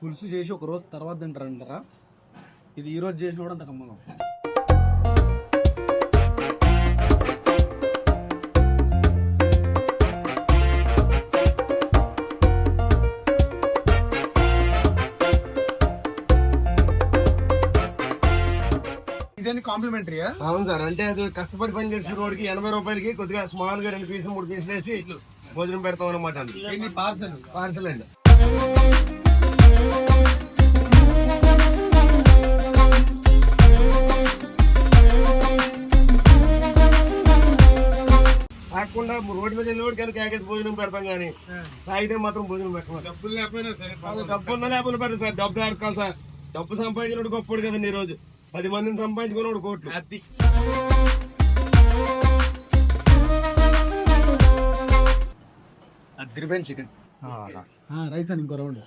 పులుసు చేసి ఒక రోజు తర్వాత తింటారంటారా? ఇది ఈ రోజు చేసిన కూడా అంత కమ్మగా. ఇదేంటి కాంప్లిమెంటరీయా అవును సార్ అంటే అది కష్టపడి పని చేసిన వాడికి ఎనభై రూపాయలకి కొద్దిగా స్మాల్గా రెండు పీసులు మూడు పీసులు వేసి భోజనం పెడతాం అనమాట పార్సల్ పార్సల్ అండి. రోడ్డు మీద వెళ్ళి కానీ కేకేసి భోజనం పెడతాం కానీ తాగితే మాత్రం భోజనం పెట్టం డబ్బులు లేకపోయినా సరే డబ్బు ఉన్నా లేకపోతే పెట్టదు సార్. డబ్బు ఆడుకోవాలి సార్. డబ్బు సంపాదించినోడు గొప్పడు కదండి ఈ రోజు. పది మందిని సంపాదించుకున్నాడు కోట్లు. అది. అదిరిపోయిన చికెన్ రైస్ అని ఇంకో రౌండ్.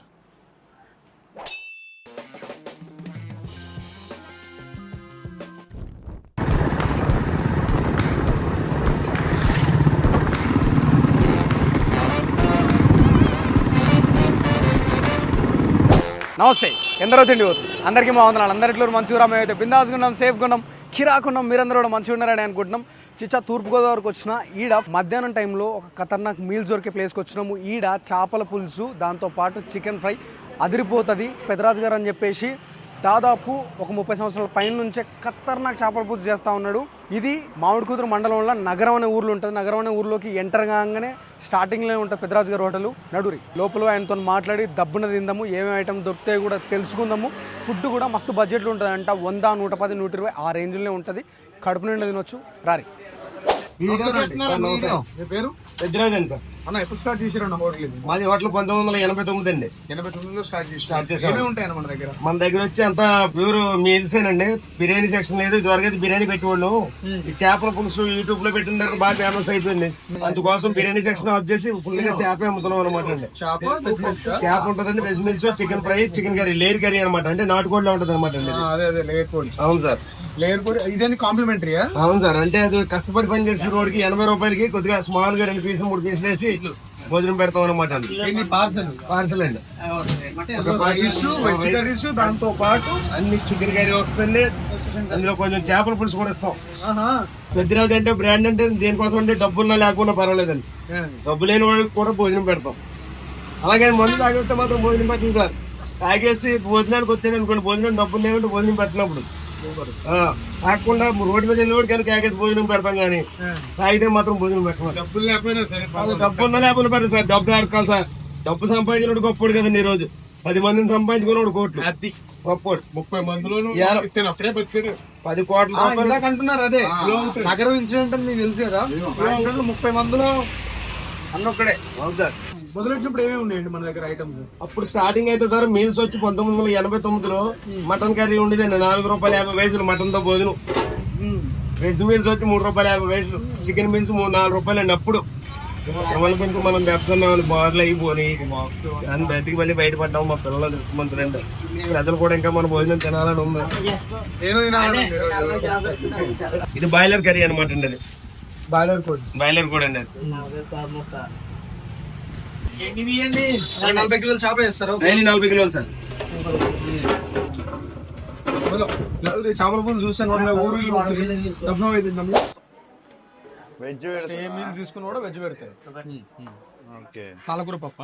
నమస్తే. ఎందరో తిండి పోతుంది. అందరికీ మా వందనాలు. అందరిట్లో మంచిగా మేమైతే బిందాస్గా ఉన్నాం సేఫ్గా ఉన్నాం కిరాకున్నాం మీరందరూ కూడా మంచిగా ఉన్నారని అనుకుంటున్నాం. చిచ్చా తూర్పుగోదావరికి వచ్చిన ఈడ మధ్యాహ్నం టైంలో ఒక ఖతర్నాక్ మీల్స్ దొరికే ప్లేస్కి వచ్చినాము. ఈడ చేపల పులుసు దాంతోపాటు చికెన్ ఫ్రై అదిరిపోతుంది. పెదరాజు గారు అని చెప్పేసి దాదాపు ఒక ముప్పై సంవత్సరాల పైన నుంచే ఖతర్నాక్ చేపల పులుసు చేస్తూ ఉన్నాడు. ఇది మామిడి కూతురు మండలంలో నగరం అనే ఊర్లో ఉంటుంది. నగరం అనే ఊర్లోకి ఎంటర్ కాగానే స్టార్టింగ్లో ఉంటుంది పెద్దరాజు గారి హోటల్. నడురి లోపల ఆయనతో మాట్లాడి దబ్బున తిందాము ఏమేమి ఐటమ్ దొరుకుతాయో కూడా తెలుసుకుందాము. ఫుడ్ కూడా మస్తు బడ్జెట్లో ఉంటుంది అంట వంద నూట పది నూట ఇరవై ఆ రేంజ్లోనే ఉంటుంది. కడుపు నిండా తినొచ్చు. రారి. పేరు? పెద్దరాజు అండి సార్. అన్న ఎప్పుడు స్టార్ట్ హోటల్ మాది హోటల్ పంతొమ్మిది వందల ఎనభై తొమ్మిది అండి. ఎనభై తొమ్మిదిలో స్టార్ట్ చేసి స్టార్ట్ చేసాం. ఏమేమి ఉంటాయన్న మన దగ్గర? మన దగ్గర వచ్చి అంత ప్యూర్ మీల్సేనండి. బిర్యానీ సెక్షన్ లేదు ఇదివరకు అయితే బిర్యానీ పెట్టేవాళ్ళం. ఈ చేపల పులుసు యూట్యూబ్లో పెట్టిన తర్వాత బాగా ఫేమస్ అయిపోయింది. అందుకోసం బిర్యానీ సెక్షన్ ఆఫ్ చేసి ఫుల్గా చేప అమ్ముతున్నాం అనమాట అండి. చేప చేప ఉంటుందండి. Veg meals chicken fry chicken curry layer curry అనమాట అంటే నాటుకోడిలో ఉంటుంది అనమాట అండి. అదే అదే లేయర్ కోడి అవును సార్. లేయర్ కోడి ఇదేంటి కాంప్లిమెంటరీయా? అవును సార్ అంటే అది కష్టపడి పని చేసిన వాడికి ఎనభై రూపాయలకి కొద్దిగా స్మాల్గా రెండు పీసులు మూడు పీసులు వేసి భోజనం పెడతాం అనమాట అండి. పార్సల్? పార్సల్ అండి. వెజ్ కర్రీస్ దాంతో పాటు అన్ని చికెన్ కర్రీ వస్తుంది. అందులో కొంచెం చేపల పులుసు కూడా ఇస్తాం. పెద్దరాజు అంటే బ్రాండ్ అంటే దేనికోసం అంటే డబ్బున్నా లేకుండా పర్వాలేదండి. డబ్బు లేని వాళ్ళకి కూడా భోజనం పెడతాం. అలాగే మందు తాగేస్తే మాత్రం భోజనం పెట్టింది సార్. తాగేసి భోజనానికి వచ్చాను అనుకోండి భోజనం డబ్బులు లేకుంటే భోజనం పెట్టినప్పుడు. కాకుండా రోడ్డు మీద వెళ్ళి కానీ కేకేసి భోజనం పెడతాం కానీ తాగితే మాత్రం భోజనం పెట్టం డబ్బులు లేకపోయినా సరే డబ్బు ఉన్నా లేకుండా పెట్టదు సార్ డబ్బు ఆడుకోవాలి సార్. డబ్బు సంపాదించినోడు గొప్పడు కదండి ఈ రోజు పది మందిని సంపాదించుకున్నాడు కోట్లు. అది. గొప్పడు. ముప్పై మందిలోనూ పది కోట్ల అంటున్నారు అదే. నగరం ఇన్సిడెంట్ అని మీకు తెలుసు కదా? ముప్పై మందిలో అన్నొక్కడే. అవును సార్. మొదలెచ్చినప్పుడు ఏమేమి ఉన్నాయండి మన దగ్గర ఐటమ్స్ అప్పుడు స్టార్టింగ్ అయితే సార్ మీల్స్ వచ్చి పంతొమ్మిది వందల ఎనభై తొమ్మిదిలో మటన్ కర్రీ ఉండేదండి. నాలుగు రూపాయల యాభై వయసులు మటన్తో భోజనం వెజ్ మీల్స్ వచ్చి మూడు రూపాయల యాభై వయసు చికెన్ మీల్స్ మూడు నాలుగు రూపాయలు అండి అప్పుడు. ఎవరి పెంకు మనం దెబ్బతున్నామని బార్లు అయిపోయి అని బతికి మళ్ళీ బయటపడ్డాము మా పిల్లలు మంత్రులండి. ప్రజలు కూడా ఇంకా మన భోజనం తినాలని ఉంది. నేను ఇది బాయిలర్ కర్రీ అనమాట అండి అది. బాయిలర్ కోడి. బాయిలర్ కూడా అండి అది. నలభై కిలోలు చేప వేస్తారు. డైలీ నలభై కిలోలు సార్. చేపల పులుసు చూస్తాను ఊరు ఏ మీల్స్ తీసుకుని కూడా వెజ్ పెడతారు పాలకూర పప్ప.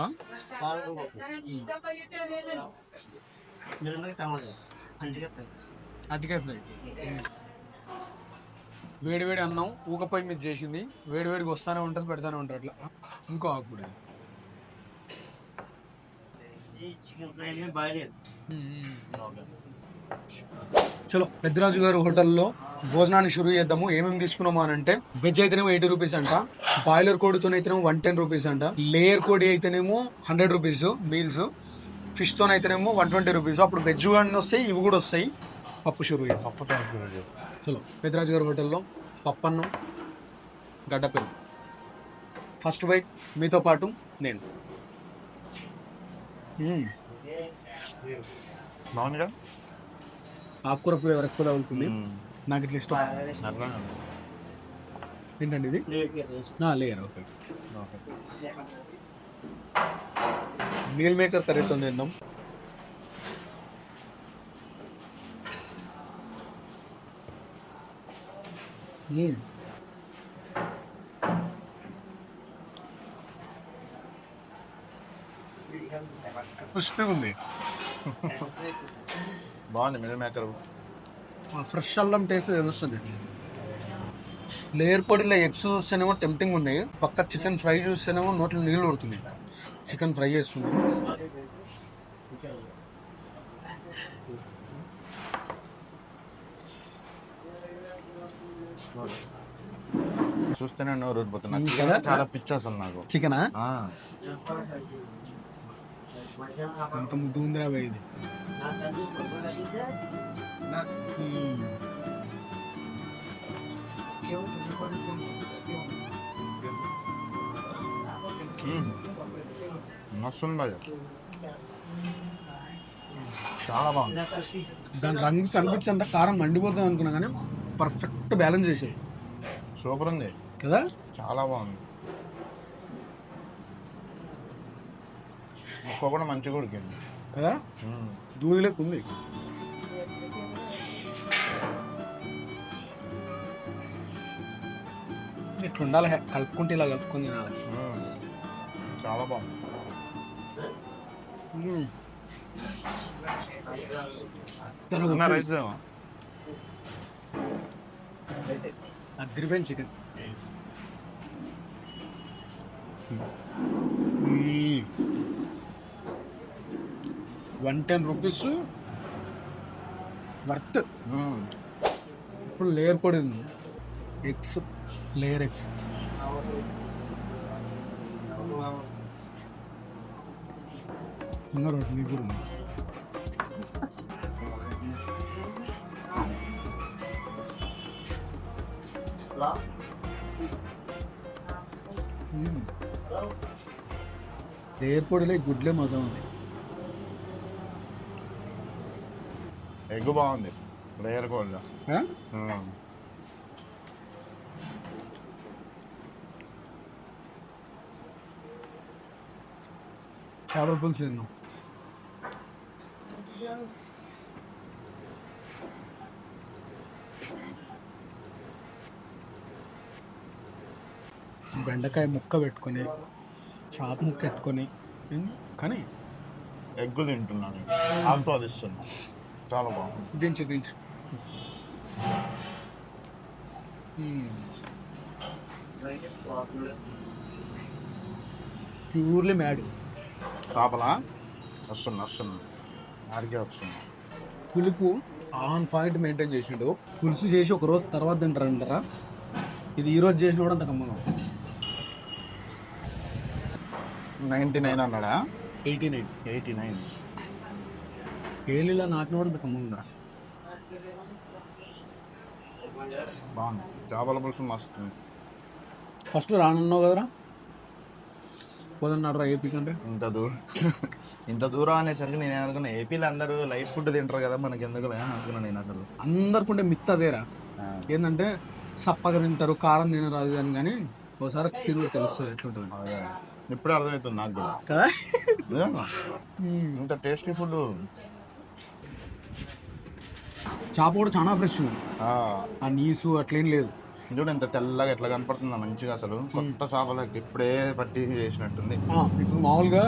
అతికాయ ఫ్రై. వేడి వేడి అన్నం ఊకపోయి మీద చేసింది. వేడి వేడికి వస్తానే ఉంటుంది పెడతానే ఉంటారు అట్లా. ఇంకో ఆకుడు చలో పెద్దరాజు గారు హోటల్లో భోజనాన్ని షురూ చేద్దాము. ఏమేమి తీసుకున్నాము అని అంటే వెజ్ అయితేనేమో ఎయిటీ రూపీస్ అంట బాయిలర్ కోడితో అయితేనేమో వన్ టెన్ రూపీస్ అంట లేయర్ కోడి అయితేనేమో హండ్రెడ్ రూపీస్ మీల్స్ ఫిష్తో అయితేనేమో వన్ ట్వంటీ రూపీస్. అప్పుడు వెజ్ కానీ వస్తాయి ఇవి కూడా వస్తాయి. పప్పు షురూ పప్పు చలో పెద్దరాజు గారి హోటల్లో పప్పు అన్నం గడ్డ పెరుగు. ఫస్ట్ బైట్ మీతో పాటు నేను. బాగుందిగా? ఆకుకూర ఫ్లేవర్ ఎక్కువగా ఉంటుంది. నాకు ఇట్లా ఇష్టం. ఏంటండి ఇది? Layer okay. మీల్ మేకర్ కర్రీతో తిందాం. Mm. క్రిస్పీ ఉంది బాగుంది మిడిల్ మేకర్. ఫ్రెష్ అల్లం టేస్ట్ తెలుస్తుంది. లేయర్ పొడిలో ఎగ్స్ చూస్తేనేమో టెంప్టింగ్ ఉన్నాయి. పక్క చికెన్ ఫ్రై చూస్తేనేమో నోట్లో నీళ్ళు పడుతుంది చికెన్ ఫ్రై చేస్తుంది. చూస్తేనే నోరు చాలా పిచ్చి అసలు నాకు. చికెనా? ఎంత ముద్దు ఉందిరా ఇది చాలా బాగుంది. దాని రంగు కనిపించేంత కారం మండిపోతుంది అనుకున్నా కానీ పర్ఫెక్ట్ బ్యాలెన్స్ చేసేది సూపర్ ఉంది. కదా? చాలా బాగుంది. ముక్క కూడా మంచిగా ఉడికింది. కదా? మ్మ్. దూది లెక్క ఉంది. ఇట్లా ఉండాలి. కలుపుకుంటే ఇలా కలుపుకొని తినాలి. చాలా బాగుంది. అగ్రిపోయిన chicken. One ten rupees worth. ఇప్పుడు లేయర్ పొడి ఉంది ఎగ్స్ లేయర్ ఎగ్స్ ఇంకా రోడ్ మీకు కూడా ఉంది. మ్మ్. లేయర్ పొడిలో ఈ గుడ్లే మజా ఉంది. ఎగ్ బాగుంది లేయర్ ఆ? చేపల పులుసు తిన్నాం బెండకాయ ముక్క పెట్టుకొని చాప ముక్క పెట్టుకొని కానీ ఎగ్ తింటున్నాను ఆస్వాదిస్తున్నా చాలా బాగుంది. దించు దించు. Purely mad. చేపలా? వస్తున్నా వస్తున్నా ఆడికే వస్తున్నా పులుపు ఆన్ పాయింట్ మెయింటైన్ చేసిండు. పులుసు చేసి ఒక రోజు తర్వాత తింటారంటారా? ఇది ఈ రోజు చేసిన కూడా అంత కమ్మగా నైంటీ నైన్ అన్నాడా? Eighty nine. Eighty nine. ఏలిలా నాటిన కూడా కమ్మగా ఉందా బాగుంది. చేపల పులుసు మస్తు ఫస్ట్ రానున్నావు కదరా? పోదన్నాడు రా ఏపీ కంటే? ఇంత దూరం. ఇంత దూరం అనేసరికి నేను అనుకున్నా ఏపీలో అందరూ లైట్ ఫుడ్ తింటారు కదా మనకి ఎందుకు అనుకున్నాను నేను అసలు. అందరికుంటే మిత్ అదేరా. ఏంటంటే సప్పగా తింటారు కారం తినరాదు అని కానీ ఒకసారి తిని తెలుస్తుంది ఎట్లుంటుంది. అదే. ఇప్పుడే అర్థమవుతుంది నాకు కూడా. ఇంత టేస్టీ ఫుడ్. చేప కూడా చాలా ఫ్రెష్ ఉంది. ఆ. నీసు అట్లేం లేదు. చూడు ఎంత తెల్లగా ఎట్లా కనపడుతుందో మంచిగా అసలు. కొత్త చేపలకి ఇప్పుడే పట్టి చేసినట్టుంది. ఇప్పుడు మామూలుగా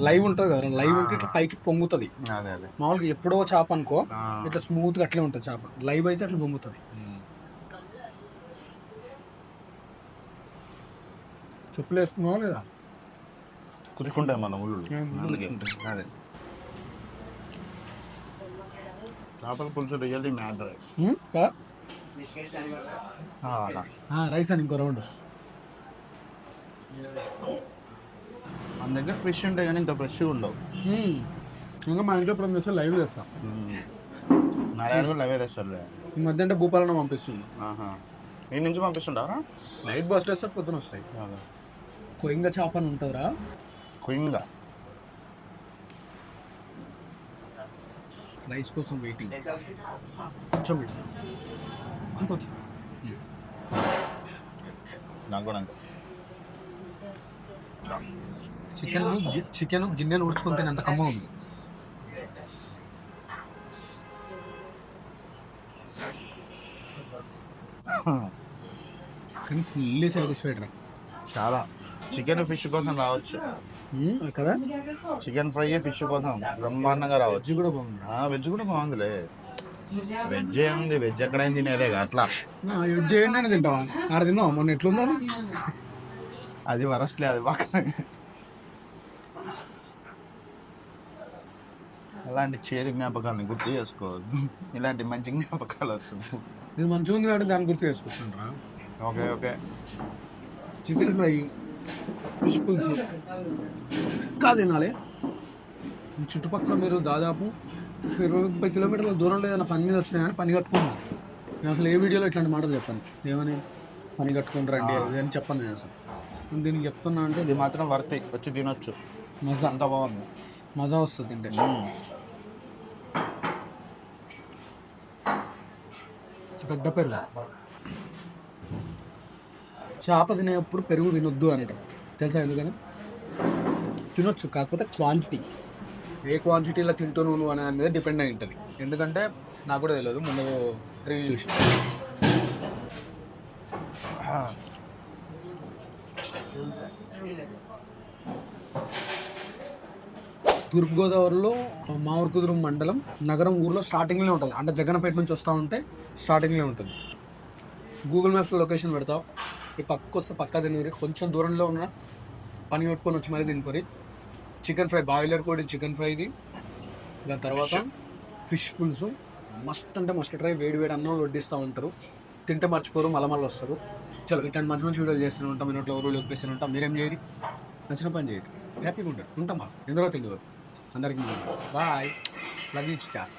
లైవ్ ఉంటుంది కదా లైవ్ ఉంటే ఇట్లా పైకి పొంగుతుంది. అదే అదే. మామూలుగా ఎప్పుడో చేప అనుకో. ఇట్లా స్మూత్గా అట్లే ఉంటుంది చేప. లైవ్ అయితే అట్లా పొంగుతుంది. చెప్పులు వేసుకున్నావా లేదా? కుచ్చుకుంటాయి మన ఊళ్ళు. అదే. చేపల పులుసు రియల్లీ మ్యాటర్? కదా? రైస్ అని ఇంకో రౌండ్. మన దగ్గర ఫ్రెష్ ఉంటాయి కానీ ఇంత ఫ్రెష్గా ఉండవు. ఇంకా మా ఇంట్లో ఇప్పుడు చేస్తే లైవ్ చేస్తా నా దగ్గర కూడా అవే తెస్తారులే ఈ మధ్య అంటే భూపాలన పంపిస్తుంది. నేను నుంచి పంపిస్తుంటారా? నైట్ బస్ వేస్తే పొద్దున వస్తాయి. కొయింగ చేప అని ఉంటుందిరా. క్వింగా రైస్ కోసం వెయిటింగ్. కొంచెం అంతే చికెన్ చికెన్ గిన్నెలు ఉడుచుకొని తినేంత కమ్మ ఉంది. కానీ ఫుల్లీ సాటిస్ఫైడ్ రా. చాలా. చికెన్ ఫిష్ కోసం రావచ్చు. అక్కడ చికెన్ ఫ్రై ఫిష్ కోసం. బ్రహ్మాండంగా రావచ్చు. వెజ్ కూడా బాగుంది. వెజ్ కూడా బాగుందిలే. వెజ్ ఏముంది వెజ్ ఎక్కడైనా తినేదే అట్లా. వెజ్ ఏంటని తింటావా? ఆడ తిన్నావా? మొన్న ఎట్లుందో అది? వరస్ట్లే అది పక్కన. అలాంటి చేదు జ్ఞాపకాలను గుర్తు చేసుకోవద్దు ఇలాంటి మంచి జ్ఞాపకాలు వస్తున్నాయి ఇది మంచిగా ఉంది కాబట్టి దాన్ని గుర్తు చేసుకుంటున్నారా? Okay okay. చికెన్ ఫ్రై పులుసు ఇంకా తినాలి చుట్టుపక్కల మీరు దాదాపు ఇరవై ముప్పై కిలోమీటర్ల దూరంలో ఏదైనా పని మీద వచ్చినా పని కట్టుకున్నాను నేను అసలు ఏ వీడియోలో ఇట్లాంటి మాటలు చెప్పాను. ఏమని? పని కట్టుకుని రండి అది అని చెప్పాను నేను అసలు. దీనికి చెప్తున్నా అంటే ఇది మాత్రం వర్త్ వచ్చి తినొచ్చు. మజా. అంత బాగుంది. మజా వస్తుంది తింటే. గడ్డ పెరుగు. చేప తినేటప్పుడు పెరుగు తినొద్దు అనేట తెలుసా ఎందుకని? తినొచ్చు కాకపోతే క్వాంటిటీ ఏ క్వాంటిటీలో తింటూ నువ్వు అనే దాని మీద డిపెండ్ అయి ఉంటుంది. ఎందుకంటే నాకు కూడా తెలియదు ముందు రివ్యూ చూసి తూర్పుగోదావరిలో మామిడికుదురు మండలం నగరం ఊర్లో స్టార్టింగ్లో ఉంటుంది. అంటే జగన్పేట నుంచి వస్తూ ఉంటే స్టార్టింగ్లో ఉంటుంది. గూగుల్ మ్యాప్స్లో లొకేషన్ పెడతావు? ఈ పక్క వస్తే పక్క తినరి కొంచెం దూరంలో ఉన్న పని కొట్టుకొని వచ్చి మరీ తినుకొని చికెన్ ఫ్రై బాయిలర్ కూడా చికెన్ ఫ్రైది. దాని తర్వాత ఫిష్ పులుసు. మస్ట్ అంటే మస్ట్ ట్రై వేడి వేడి అన్నం వడ్డిస్తూ ఉంటారు. తింటే మర్చిపోరు మళ్ళీ మళ్ళీ వస్తారు. చలో ఇట్లాంటి మంచి మంచి వీడియోలు చేస్తూనే ఉంటాం మీ నోట్లో ఊరు ఉంటాం. మీరేం చేయరు? నచ్చిన పని చేయరు. హ్యాపీగా ఉంటారు. ఉంటామా? ఎందరో తెలియదు. అందరికీ బాయ్. Love you star